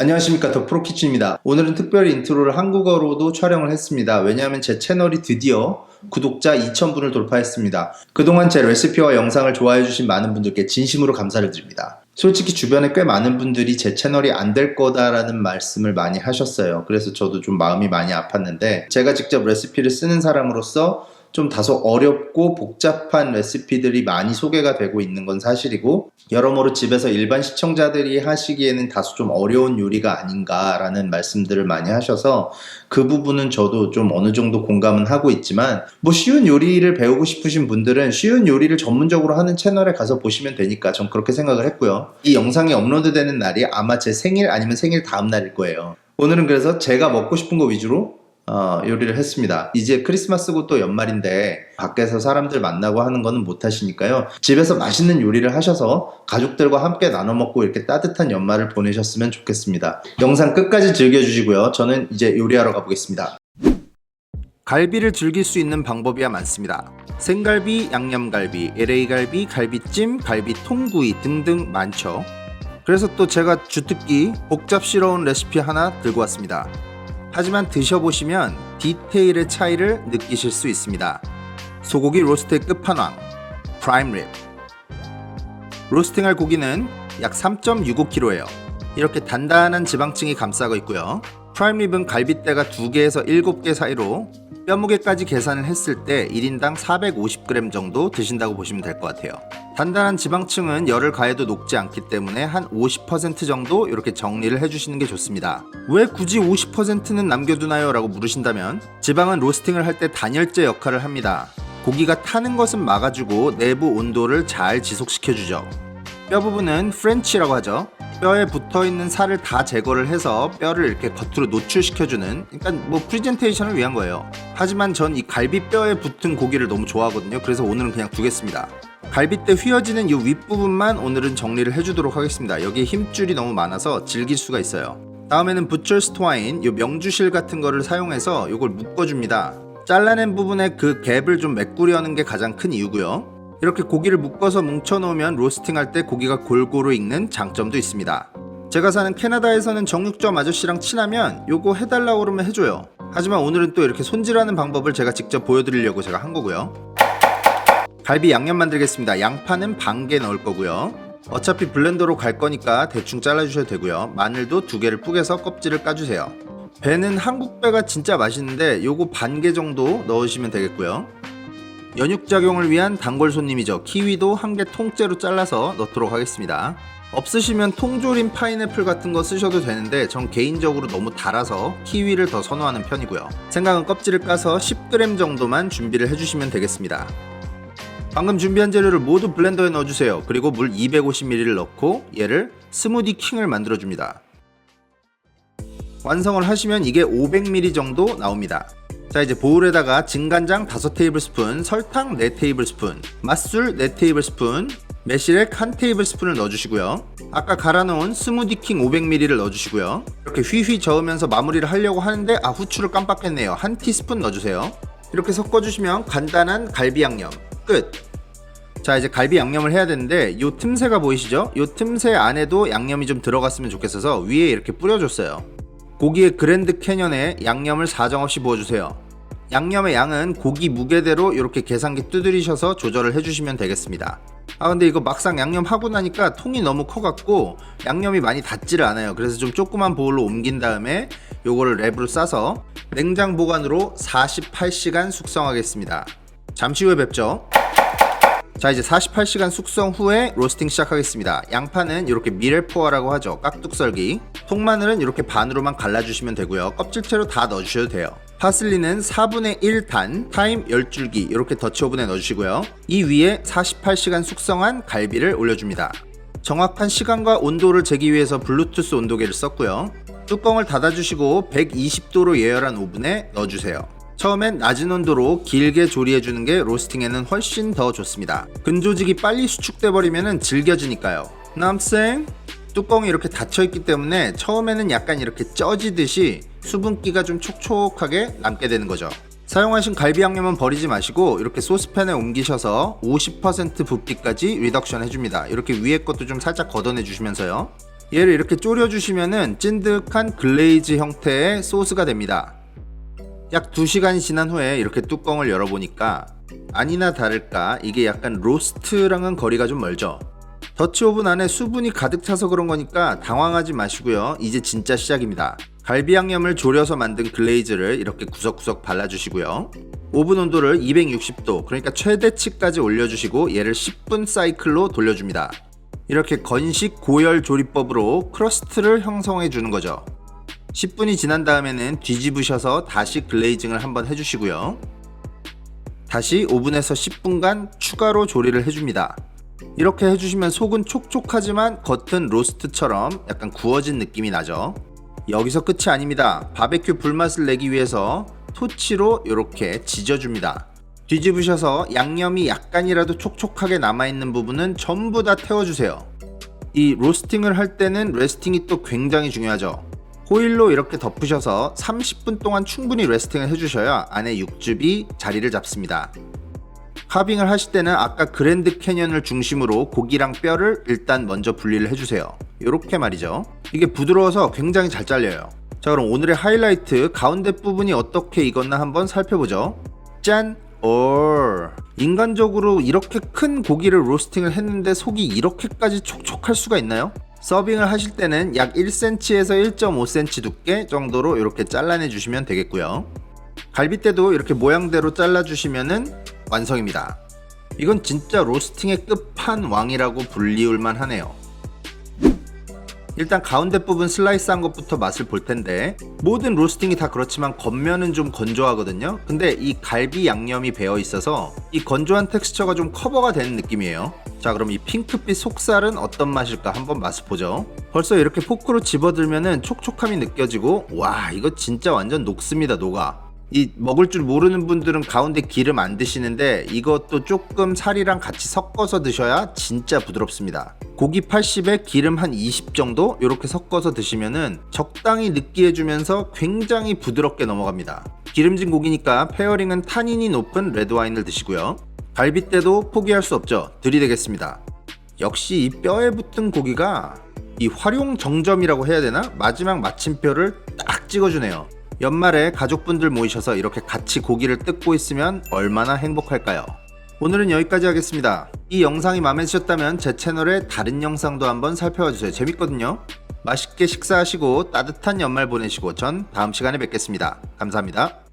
안녕하십니까 더 프로키치입니다. 오늘은 특별히 인트로를 한국어로도 촬영을 했습니다. 왜냐하면 제 채널이 드디어 구독자 2,000분을 돌파했습니다. 그동안 제 레시피와 영상을 좋아해주신 많은 분들께 진심으로 감사를 드립니다. 솔직히 주변에 꽤 많은 분들이 제 채널이 안 될 거다라는 말씀을 많이 하셨어요. 그래서 저도 좀 마음이 많이 아팠는데 제가 직접 레시피를 쓰는 사람으로서 좀 다소 어렵고 복잡한 레시피들이 많이 소개가 되고 있는 건 사실이고 여러모로 집에서 일반 시청자들이 하시기에는 다소 좀 어려운 요리가 아닌가라는 말씀들을 많이 하셔서 그 부분은 저도 좀 어느 정도 공감은 하고 있지만 뭐 쉬운 요리를 배우고 싶으신 분들은 쉬운 요리를 전문적으로 하는 채널에 가서 보시면 되니까 전 그렇게 생각을 했고요. 이 영상이 업로드되는 날이 아마 제 생일 아니면 생일 다음 날일 거예요. 오늘은 그래서 제가 먹고 싶은 거 위주로 어, 요리를 했습니다. 이제 크리스마스고 또 연말인데 밖에서 사람들 만나고 하는 거는 못 하시니까요. 집에서 맛있는 요리를 하셔서 가족들과 함께 나눠 먹고 이렇게 따뜻한 연말을 보내셨으면 좋겠습니다. 영상 끝까지 즐겨주시고요. 저는 이제 요리하러 가보겠습니다. 갈비를 즐길 수 있는 방법이야 많습니다. 생갈비, 양념갈비, LA갈비, 갈비찜, 갈비통구이 등등 많죠. 그래서 또 제가 주특기 복잡스러운 레시피 하나 들고 왔습니다. 하지만 드셔보시면 디테일의 차이를 느끼실 수 있습니다. 소고기 로스트의 끝판왕, 프라임 립. 로스팅할 고기는 약 3.65kg예요. 이렇게 단단한 지방층이 감싸고 있고요. 프라임 립은 갈비대가 2개에서 7개 사이로 뼈무게까지 계산을 했을 때 1인당 450g 정도 드신다고 보시면 될 것 같아요. 단단한 지방층은 열을 가해도 녹지 않기 때문에 한 50% 정도 이렇게 정리를 해주시는 게 좋습니다. 왜 굳이 50%는 남겨두나요? 라고 물으신다면 지방은 로스팅을 할 때 단열재 역할을 합니다. 고기가 타는 것은 막아주고 내부 온도를 잘 지속시켜주죠. 뼈 부분은 프렌치라고 하죠. 뼈에 붙어 있는 살을 다 제거를 해서 뼈를 이렇게 겉으로 노출시켜주는, 그러니까 뭐 프리젠테이션을 위한 거예요. 하지만 전 이 갈비뼈에 붙은 고기를 너무 좋아하거든요. 그래서 오늘은 그냥 두겠습니다. 갈비뼈 휘어지는 이 윗부분만 오늘은 정리를 해주도록 하겠습니다. 여기에 힘줄이 너무 많아서 질길 수가 있어요. 다음에는 부처스 트와인, 이 명주실 같은 거를 사용해서 이걸 묶어줍니다. 잘라낸 부분에 그 갭을 좀 메꾸려는 게 가장 큰 이유고요. 이렇게 고기를 묶어서 뭉쳐놓으면 로스팅할 때 고기가 골고루 익는 장점도 있습니다. 제가 사는 캐나다에서는 정육점 아저씨랑 친하면 요거 해달라고 그러면 해줘요. 하지만 오늘은 또 이렇게 손질하는 방법을 제가 직접 보여드리려고 제가 한 거고요. 갈비 양념 만들겠습니다. 양파는 반 개 넣을 거고요. 어차피 블렌더로 갈 거니까 대충 잘라주셔도 되고요. 마늘도 두 개를 쁘개서 껍질을 까주세요. 배는 한국 배가 진짜 맛있는데 요거 반 개 정도 넣으시면 되겠고요. 연육작용을 위한 단골 손님이죠. 키위도 한 개 통째로 잘라서 넣도록 하겠습니다. 없으시면 통조림 파인애플 같은 거 쓰셔도 되는데 전 개인적으로 너무 달아서 키위를 더 선호하는 편이고요. 생강은 껍질을 까서 10g 정도만 준비를 해주시면 되겠습니다. 방금 준비한 재료를 모두 블렌더에 넣어주세요. 그리고 물 250ml를 넣고 얘를 스무디 킹을 만들어줍니다. 완성을 하시면 이게 500ml 정도 나옵니다. 자 이제 보울에다가 진간장 5테이블스푼, 설탕 4테이블스푼, 맛술 4테이블스푼, 매실액 1테이블스푼을 넣어주시고요. 아까 갈아놓은 스무디킹 500ml를 넣어주시고요. 이렇게 휘휘 저으면서 마무리를 하려고 하는데 아 후추를 깜빡했네요. 한 티스푼 넣어주세요. 이렇게 섞어주시면 간단한 갈비 양념 끝. 자 이제 갈비 양념을 해야 되는데 요 틈새가 보이시죠? 요 틈새 안에도 양념이 좀 들어갔으면 좋겠어서 위에 이렇게 뿌려줬어요. 고기의 그랜드 캐년에 양념을 사정없이 부어주세요. 양념의 양은 고기 무게대로 이렇게 계산기 두드리셔서 조절을 해주시면 되겠습니다. 아 근데 이거 막상 양념 하고 나니까 통이 너무 커갖고 양념이 많이 닿지를 않아요. 그래서 좀 조그만 보울로 옮긴 다음에 요거를 랩으로 싸서 냉장 보관으로 48시간 숙성하겠습니다. 잠시 후에 뵙죠. 자 이제 48시간 숙성 후에 로스팅 시작하겠습니다. 양파는 이렇게 미레포아라고 하죠. 깍둑썰기. 통마늘은 이렇게 반으로만 갈라주시면 되고요. 껍질채로 다 넣어주셔도 돼요. 파슬리는 4분의 1단 타임 10줄기 이렇게 더치오븐에 넣어주시고요. 이 위에 48시간 숙성한 갈비를 올려줍니다. 정확한 시간과 온도를 재기 위해서 블루투스 온도계를 썼고요. 뚜껑을 닫아주시고 120도로 예열한 오븐에 넣어주세요 처음엔 낮은 온도로 길게 조리해주는 게 로스팅에는 훨씬 더 좋습니다. 근조직이 빨리 수축돼 버리면 질겨지니까요. 남생 뚜껑이 이렇게 닫혀 있기 때문에 처음에는 약간 이렇게 쪄지듯이 수분기가 좀 촉촉하게 남게 되는 거죠. 사용하신 갈비 양념은 버리지 마시고 이렇게 소스팬에 옮기셔서 50% 붓기까지 리덕션 해줍니다. 이렇게 위에 것도 좀 살짝 걷어내 주시면서요. 얘를 이렇게 졸여주시면은 찐득한 글레이즈 형태의 소스가 됩니다. 약 2시간이 지난 후에 이렇게 뚜껑을 열어보니까 아니나 다를까 이게 약간 로스트랑은 거리가 좀 멀죠. 더치 오븐 안에 수분이 가득 차서 그런 거니까 당황하지 마시고요. 이제 진짜 시작입니다. 갈비 양념을 졸여서 만든 글레이즈를 이렇게 구석구석 발라주시고요. 오븐 온도를 260도, 그러니까 최대치까지 올려주시고 얘를 10분 사이클로 돌려줍니다. 이렇게 건식 고열 조리법으로 크러스트를 형성해 주는 거죠. 10분이 지난 다음에는 뒤집으셔서 다시 글레이징을 한번 해주시고요. 다시 오븐에서 10분간 추가로 조리를 해줍니다. 이렇게 해주시면 속은 촉촉하지만 겉은 로스트처럼 약간 구워진 느낌이 나죠. 여기서 끝이 아닙니다. 바베큐 불맛을 내기 위해서 토치로 이렇게 지져줍니다. 뒤집으셔서 양념이 약간이라도 촉촉하게 남아있는 부분은 전부 다 태워주세요. 이 로스팅을 할 때는 레스팅이 또 굉장히 중요하죠. 호일로 이렇게 덮으셔서 30분 동안 충분히 레스팅을 해주셔야 안에 육즙이 자리를 잡습니다. 카빙을 하실 때는 아까 그랜드 캐년을 중심으로 고기랑 뼈를 일단 먼저 분리를 해주세요. 이렇게 말이죠. 이게 부드러워서 굉장히 잘 잘려요. 자 그럼 오늘의 하이라이트 가운데 부분이 어떻게 익었나 한번 살펴보죠. 짠! 올 인간적으로 이렇게 큰 고기를 로스팅을 했는데 속이 이렇게까지 촉촉할 수가 있나요? 서빙을 하실 때는 약 1cm에서 1.5cm 두께 정도로 이렇게 잘라내 주시면 되겠고요. 갈비대도 이렇게 모양대로 잘라주시면은 완성입니다. 이건 진짜 로스팅의 끝판왕이라고 불리울만 하네요. 일단 가운데 부분 슬라이스한 것부터 맛을 볼 텐데 모든 로스팅이 다 그렇지만 겉면은 좀 건조하거든요. 근데 이 갈비 양념이 배어 있어서 이 건조한 텍스처가 좀 커버가 되는 느낌이에요. 자 그럼 이 핑크빛 속살은 어떤 맛일까 한번 맛을 보죠. 벌써 이렇게 포크로 집어들면은 촉촉함이 느껴지고 와 이거 진짜 완전 녹습니다 녹아. 이 먹을 줄 모르는 분들은 가운데 기름 안 드시는데 이것도 조금 살이랑 같이 섞어서 드셔야 진짜 부드럽습니다. 고기 80에 기름 한 20 정도 이렇게 섞어서 드시면은 적당히 느끼해주면서 굉장히 부드럽게 넘어갑니다. 기름진 고기니까 페어링은 타닌이 높은 레드와인을 드시고요. 갈비대도 포기할 수 없죠. 들이대겠습니다. 역시 이 뼈에 붙은 고기가 이 활용 정점이라고 해야 되나? 마지막 마침표를 딱 찍어주네요. 연말에 가족분들 모이셔서 이렇게 같이 고기를 뜯고 있으면 얼마나 행복할까요? 오늘은 여기까지 하겠습니다. 이 영상이 마음에 드셨다면 제 채널의 다른 영상도 한번 살펴봐 주세요. 재밌거든요. 맛있게 식사하시고 따뜻한 연말 보내시고 전 다음 시간에 뵙겠습니다. 감사합니다.